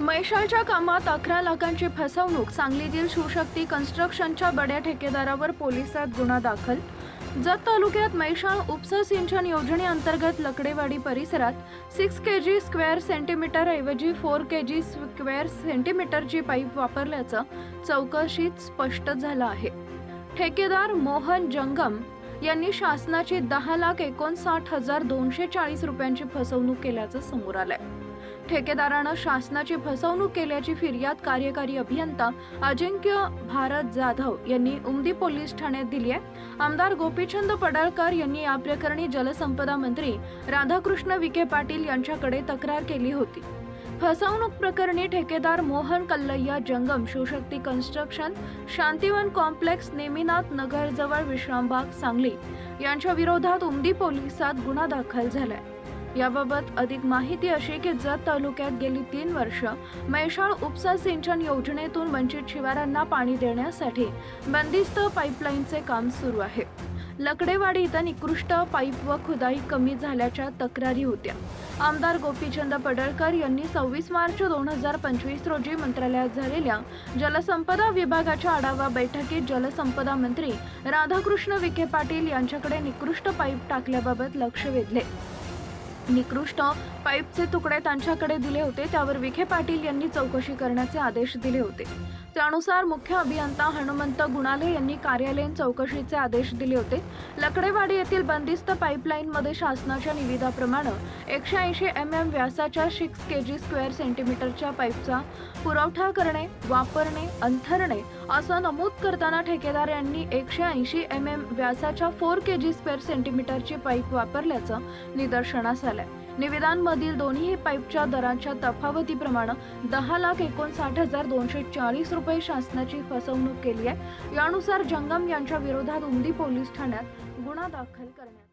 महिषाळच्या कामात अकरा लाखांची फसवणूक सांगलीतील शिवशक्ती कन्स्ट्रक्शनच्या बड्या ठेकेदारावर पोलिसात गुन्हा दाखल. जत तालुक्यात मैशाळ उपसा सिंचन योजनेअंतर्गत लकडेवाडी परिसरात six K G square centimetre ऐवजी फोर के जी स्क्वेअर सेंटीमीटरची पाईप वापरल्याचं चौकशीत स्पष्ट झालं आहे. ठेकेदार मोहन जंगम यांनी शासनाची दहा लाख एकोणसाठ हजार दोनशे चाळीस रुपयांची फसवणूक केल्याचं समोर आलंय. ठेकेदारानं शासनाची फसवणूक केल्याची फिर्याद कार्यकारी अभियंता अजिंक्य भारत जाधव यांनी उमदी पोलीस ठाण्यात दिली आहे. आमदार गोपीचंद पडळकर यांनी या प्रकरणी जलसंपदा मंत्री राधाकृष्ण विखे पाटील यांच्याकडे तक्रार केली होती. फसवणूक प्रकरणी ठेकेदार मोहन कल्लय्या जंगम शिवशक्ती कन्स्ट्रक्शन शांतिवन कॉम्प्लेक्स नेमिनाथ नगरजवळ विश्रामबाग सांगली यांच्या विरोधात उमदी पोलिसात गुन्हा दाखल झालाय. याबाबत अधिक माहिती अशी की जत तालुक्यात गेली तीन वर्ष मैशाळ उपसा सिंचन योजनेतून वंचित शिवारांना पाणी देण्यासाठी बंदिस्त पाईपलाईनचे काम सुरू आहे. लकडेवाडी इथं निकृष्ट पाईप व खुदाई कमी झाल्याच्या तक्रारी होत्या. आमदार गोपीचंद पडळकर यांनी सव्वीस मार्च दोन हजार पंचवीस रोजी मंत्रालयात झालेल्या जलसंपदा विभागाच्या आढावा बैठकीत जलसंपदा मंत्री राधाकृष्ण विखे पाटील यांच्याकडे निकृष्ट पाईप टाकल्याबाबत लक्ष वेधले. निकृष्ट पाईपचे तुकडे त्यांच्याकडे दिले होते. त्यावर विखे पाटील यांनी चौकशी करण्याचे आदेश दिले होते. त्यानुसार मुख्य अभियंता हनुमंत गुणाले यांनी कार्यालयीन चौकशीचे आदेश दिले होते. लकडेवाडी येथील बंदिस्त पाईपलाईनमध्ये शासनाच्या निविदाप्रमाणे एकशे ऐंशी एम एम व्यासाच्या सिक्स के जी स्क्वेअर सेंटीमीटरच्या पाईपचा पुरवठा करणे वापरणे अंथरणे असं नमूद करताना ठेकेदार यांनी एकशे ऐंशी एम एम व्यासाच्या फोर के जी स्क्वेअर सेंटीमीटरची पाईप वापरल्याचं निदर्शनास आलं. निविदांमधील दोन्ही पाईपच्या दराच्या तफावतीप्रमाणे दहा लाख एकोणसाठ हजार दोनशे चाळीस रुपये शासनाची फसवणूक केली आहे. यानुसार जंगम यांच्या विरोधात उमदी पोलीस ठाण्यात गुन्हा दाखल करण्यात